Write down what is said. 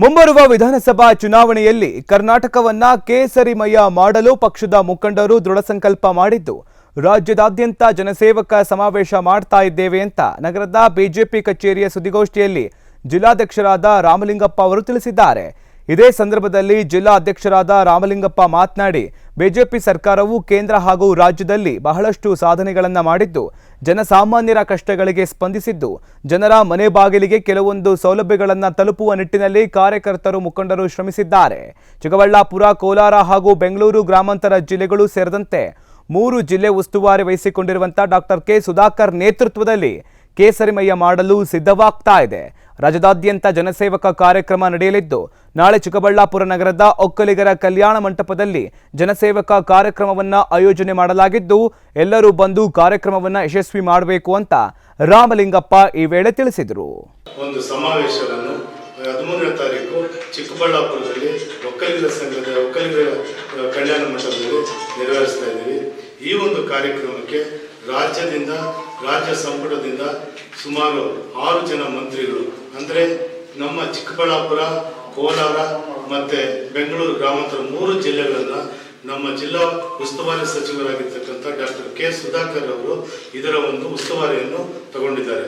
ಮುಂಬರುವ ವಿಧಾನಸಭಾ ಚುನಾವಣೆಯಲ್ಲಿ ಕರ್ನಾಟಕವನ್ನ ಕೇಸರಿಮಯ ಮಾಡಲು ಪಕ್ಷದ ಮುಖಂಡರು ದೃಢ ಸಂಕಲ್ಪ ಮಾಡಿದ್ದು, ರಾಜ್ಯದಾದ್ಯಂತ ಜನಸೇವಕ ಸಮಾವೇಶ ಮಾಡ್ತಾ ಇದ್ದೇವೆ ಅಂತ ನಗರದ ಬಿಜೆಪಿ ಕಚೇರಿಯ ಸುದ್ದಿಗೋಷ್ಠಿಯಲ್ಲಿ ಜಿಲ್ಲಾಧ್ಯಕ್ಷರಾದ ರಾಮಲಿಂಗಪ್ಪ ಅವರು ತಿಳಿಸಿದ್ದಾರೆ. ಇದೇ ಸಂದರ್ಭದಲ್ಲಿ ಜಿಲ್ಲಾ ಅಧ್ಯಕ್ಷರಾದ ರಾಮಲಿಂಗಪ್ಪ ಮಾತನಾಡಿ, ಬಿಜೆಪಿ ಸರ್ಕಾರವು ಕೇಂದ್ರ ಹಾಗೂ ರಾಜ್ಯದಲ್ಲಿ ಬಹಳಷ್ಟು ಸಾಧನೆಗಳನ್ನು ಮಾಡಿದ್ದು, ಜನಸಾಮಾನ್ಯರ ಕಷ್ಟಗಳಿಗೆ ಸ್ಪಂದಿಸಿದ್ದು, ಜನರ ಮನೆ ಬಾಗಿಲಿಗೆ ಕೆಲವೊಂದು ಸೌಲಭ್ಯಗಳನ್ನು ತಲುಪುವ ನಿಟ್ಟಿನಲ್ಲಿ ಕಾರ್ಯಕರ್ತರು ಮುಖಂಡರು ಶ್ರಮಿಸಿದ್ದಾರೆ. ಚಿಕ್ಕಬಳ್ಳಾಪುರ, ಕೋಲಾರ ಹಾಗೂ ಬೆಂಗಳೂರು ಗ್ರಾಮಾಂತರ ಜಿಲ್ಲೆಗಳು ಸೇರಿದಂತೆ ಮೂರು ಜಿಲ್ಲೆ ಉಸ್ತುವಾರಿ ವಹಿಸಿಕೊಂಡಿರುವಂತಹ ಡಾಕ್ಟರ್ ಕೆ ಸುಧಾಕರ್ ನೇತೃತ್ವದಲ್ಲಿ ಕೇಸರಿಮಯ್ಯ ಮಾಡಲು ಸಿದ್ಧವಾಗ್ತಾ ಇದೆ. ರಾಜ್ಯದಾದ್ಯಂತ ಜನಸೇವಕ ಕಾರ್ಯಕ್ರಮ ನಡೆಯಲಿದ್ದು, ನಾಳೆ ಚಿಕ್ಕಬಳ್ಳಾಪುರ ನಗರದ ಒಕ್ಕಲಿಗರ ಕಲ್ಯಾಣ ಮಂಟಪದಲ್ಲಿ ಜನಸೇವಕ ಕಾರ್ಯಕ್ರಮವನ್ನು ಆಯೋಜನೆ ಮಾಡಲಾಗಿದ್ದು, ಎಲ್ಲರೂ ಬಂದು ಕಾರ್ಯಕ್ರಮವನ್ನು ಯಶಸ್ವಿ ಮಾಡಬೇಕು ಅಂತ ರಾಮಲಿಂಗಪ್ಪ ಈ ವೇಳೆ ತಿಳಿಸಿದರು. ಒಂದು ಸಮಾವೇಶವನ್ನು ಹದಿಮೂರನೇ ತಾರೀಕು ಚಿಕ್ಕಬಳ್ಳಾಪುರದಲ್ಲಿ ಒಕ್ಕಲಿಗರ ಸಂಘದ, ಒಕ್ಕಲಿಗರ ಕಲ್ಯಾಣ ಮಂಟಪದಲ್ಲಿ ನೆರವೇರಿಸ್ತಾ ಇದ್ದೀವಿ. ಈ ಒಂದು ಕಾರ್ಯಕ್ರಮಕ್ಕೆ ರಾಜ್ಯದಿಂದ, ರಾಜ್ಯ ಸಂಪುಟದಿಂದ ಸುಮಾರು ಆರು ಜನ ಮಂತ್ರಿಗಳು ಅಂದರೆ ನಮ್ಮ ಚಿಕ್ಕಬಳ್ಳಾಪುರ, ಕೋಲಾರ ಮತ್ತೆ ಬೆಂಗಳೂರು ಗ್ರಾಮಾಂತರ ಮೂರು ಜಿಲ್ಲೆಗಳನ್ನ ನಮ್ಮ ಜಿಲ್ಲಾ ಉಸ್ತುವಾರಿ ಸಚಿವರಾಗಿರ್ತಕ್ಕಂಥ ಡಾಕ್ಟರ್ ಕೆ ಸುಧಾಕರ್ ಅವರು ಇದರ ಒಂದು ಉಸ್ತುವಾರಿಯನ್ನು ತಗೊಂಡಿದ್ದಾರೆ.